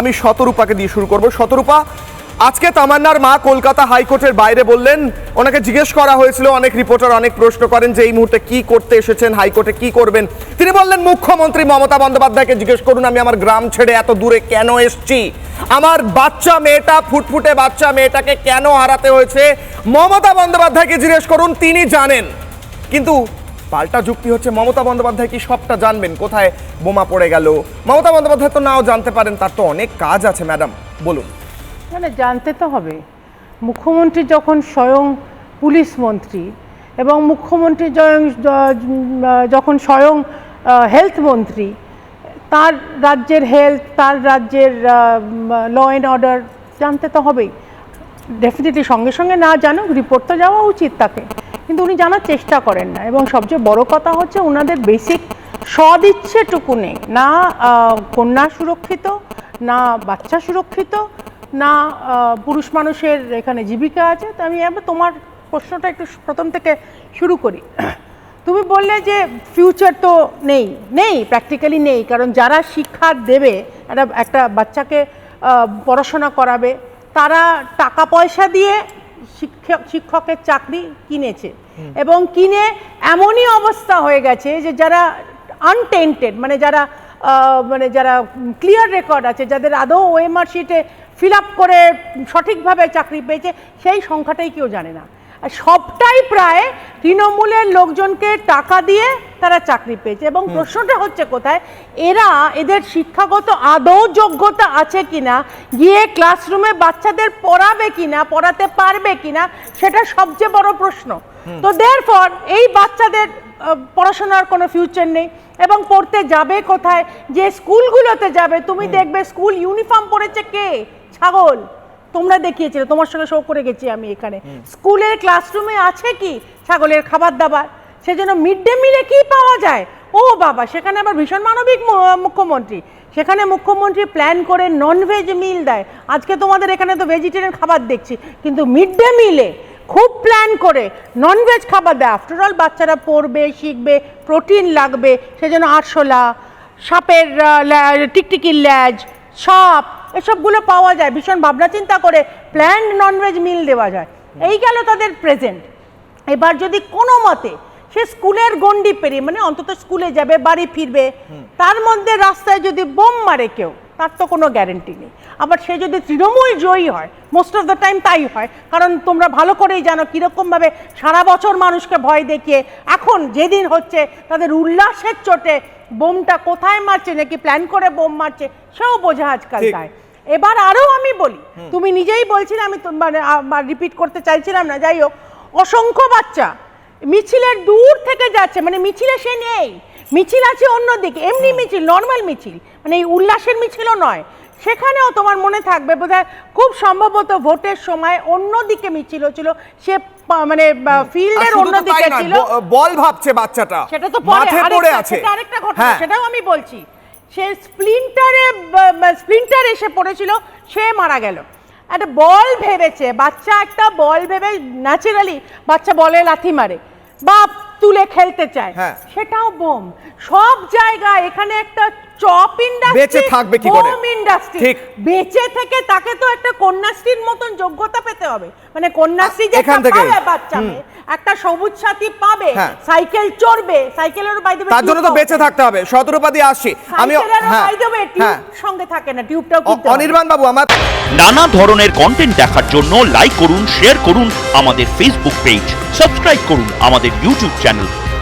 আমি শতরূপাকে দিয়ে শুরু করব। শতরূপা, আজকে তামান্নার মা কলকাতা হাইকোর্টের বাইরে বললেন, ওনাকে জিজ্ঞেস করা হয়েছিল, অনেক রিপোর্টার অনেক প্রশ্ন করেন যে এই মুহূর্তে কি করতে এসেছেন, হাইকোর্টে কি করবেন। তিনি বললেন, মুখ্যমন্ত্রী মমতা বন্দ্যোপাধ্যায়কে জিজ্ঞেস করুন, আমি আমার গ্রাম ছেড়ে এত দূরে কেন এসছি? আমার বাচ্চা মেয়েটা, ফুটফুটে বাচ্চা মেয়েটাকে কেন হারাতে হয়েছে? মমতা বন্দ্যোপাধ্যায়কে জিজ্ঞেস করুন, তিনি জানেন। কিন্তু পাল্টা যুক্তি হচ্ছে, মমতা বন্দ্যোপাধ্যায় কি সবটা জানবেন? কোথায় বোমা পড়ে গেল? মমতা বন্দ্যোপাধ্যায় তো নাও জানতে পারেন, তার তো অনেক কাজ আছে, ম্যাডাম। বলুন। মানে জানতে তো হবে। মুখ্যমন্ত্রী যখন স্বয়ং পুলিশ মন্ত্রী এবং মুখ্যমন্ত্রী যখন স্বয়ং হেলথ মন্ত্রী, তার রাজ্যের হেলথ তার রাজ্যের ল অ্যান্ড অর্ডার জানতে তো হবেই। ডেফিনেটলি সঙ্গে সঙ্গে না জানুক রিপোর্ট তো যাওয়া উচিত তাকে। কিন্তু উনি জানার চেষ্টা করেন না। এবং সবচেয়ে বড় কথা হচ্ছে ওনাদের বেসিক সদিচ্ছেটুকু নেই না কন্যা সুরক্ষিত, না বাচ্চা সুরক্ষিত, না পুরুষ মানুষের এখানে জীবিকা আছে। তো আমি এবার তোমার প্রশ্নটা একটু প্রথম থেকে শুরু করি। তুমি বললে যে ফিউচার তো নেই নেই প্র্যাকটিক্যালি নেই, কারণ যারা শিক্ষা দেবে, একটা একটা বাচ্চাকে পড়াশোনা করাবে, তারা টাকা পয়সা দিয়ে শিক্ষক শিক্ষকের চাকরি কিনেছে। এবং কিনে এমনই অবস্থা হয়ে গেছে যে যারা আনটেন্টেড মানে যারা মানে যারা ক্লিয়ার রেকর্ড আছে যাদের আদৌ ওএমআর শিটে ফিল আপ করে সঠিকভাবে চাকরি পেয়েছে সেই সংখ্যাটাই কেউ জানে না। সবটাই প্রায় তৃণমূলের লোকজনকে টাকা দিয়ে তারা চাকরি পেয়েছে। এবং প্রশ্নটা হচ্ছে কোথায়? এরা এদের শিক্ষাগত আদৌ যোগ্যতা আছে কিনা? গিয়ে ক্লাসরুমে বাচ্চাদের পড়াবে কিনা? পড়াতে পারবে কিনা? সেটা সবচেয়ে বড় প্রশ্ন। তো দের এই বাচ্চাদের পড়াশোনার কোনো ফিউচার নেই। এবং পড়তে যাবে কোথায়? যে স্কুলগুলোতে যাবে। তুমি দেখবে স্কুল ইউনিফর্ম পরেছে কে? ছাগল। তোমরা দেখিয়েছিলে তোমার সঙ্গে শো করে গেছি আমি এখানে। স্কুলের ক্লাসরুমে আছে কি? ছাগলের খাবার দাবার? সেজন্য মিড ডে মিলে কি পাওয়া যায়? ও বাবা সেখানে আবার ভীষণ মানবিক মুখ্যমন্ত্রী। সেখানে মুখ্যমন্ত্রী প্ল্যান করে ননভেজ মিল দেয়। আজকে তোমাদের এখানে তো ভেজিটেরিয়ান খাবার দেখছি কিন্তু মিড ডে মিলে খুব প্ল্যান করে ননভেজ খাবার দেয়। আফটার অল বাচ্চারা পড়বে শিখবে প্রোটিন লাগবে সেজন্য আরশোলা সাপের টিকটিকির ল্যাজ সাপ এসবগুলো পাওয়া যায়। ভীষণ ভাবনা চিন্তা করে প্ল্যান্ড ননভেজ মিল দেওয়া যায়। এই গেল তাদের প্রেজেন্ট। এবার যদি কোনো মতে সে স্কুলের গন্ডি পেরিয়ে মানে অন্তত স্কুলে যাবে বাড়ি ফিরবে তার মধ্যে রাস্তায় যদি বোম মারে কেউ তার তো কোনো গ্যারেন্টি নেই। আবার সে যদি তৃণমূল জয়ী হয় মোস্ট অফ দ্য টাইম তাই হয়। কারণ তোমরা ভালো করেই জানো কীরকমভাবে সারা বছর মানুষকে ভয় দেখিয়ে এখন যেদিন হচ্ছে তাদের উল্লাসের চোটে বোমটা কোথায় মারছে নাকি প্ল্যান করে বোম মারছে সেও বোঝা আজকাল। তাই। এবার আরও আমি বলি তুমি নিজেই বলছিলে আমি মানে রিপিট করতে চাইছিলাম না যাই হোক। অসংখ্য বাচ্চা মিছিলের দূর থেকে যাচ্ছে মানে মিছিলে সে নেই। মিছিল আছে অন্যদিকে এমনি মিছিল নর্মাল মিছিল মানে এই উল্লাসের মিছিলও নয়। সেখানেও তোমার মনে থাকবে বোধহয় খুব সম্ভবত ভোটের সময় অন্যদিকে মিছিল হচ্ছিল সে মানে ফিল্ডের অন্যদিকে ছিল। বল ভাবছে বাচ্চাটা। সেটা তো পরে আরেকটা- পড়ে আছে আরেকটা ঘটনা হ্যাঁ। সেটাও আমি বলছি। সে স্প্লিন্টারে স্প্লিন্টার এসে পড়েছিল সে মারা গেল। একটা বল ভেবেছে বাচ্চা একটা বল ভেবে ন্যাচারালি বাচ্চা বলে লাথি মারে বা তুলে খেলতে চায়। হ্যাঁ। সেটাও বোম। সব জায়গায় এখানে একটা চপ ইন্ডাস্ট্রি বেঁচে থাকবে কি করে? ইন্ডাস্ট্রি ঠিক। বেঁচে থেকে তাকে তো একটা কন্যাশ্রীর মতন যোগ্যতা পেতে হবে মানে কন্যাশ্রী যে এখান থেকে। পাবে বাচ্চা একটা সবুজ সাথী পাবে হ্যাঁ। সাইকেল চড়বে সাইকেলের বাইরে তার জন্য তো বেঁচে থাকতে হবে শতরূপা দিয়ে আসছি আমি হ্যাঁ হ্যাঁ সঙ্গে থাকে না টিউবটাও। অনির্বাণ বাবু আমার নানা ধরনের কন্টেন্ট দেখার জন্য লাইক করুন শেয়ার করুন আমাদের ফেসবুক পেজ সাবস্ক্রাইব করুন আমাদের ইউটিউব চ্যানেল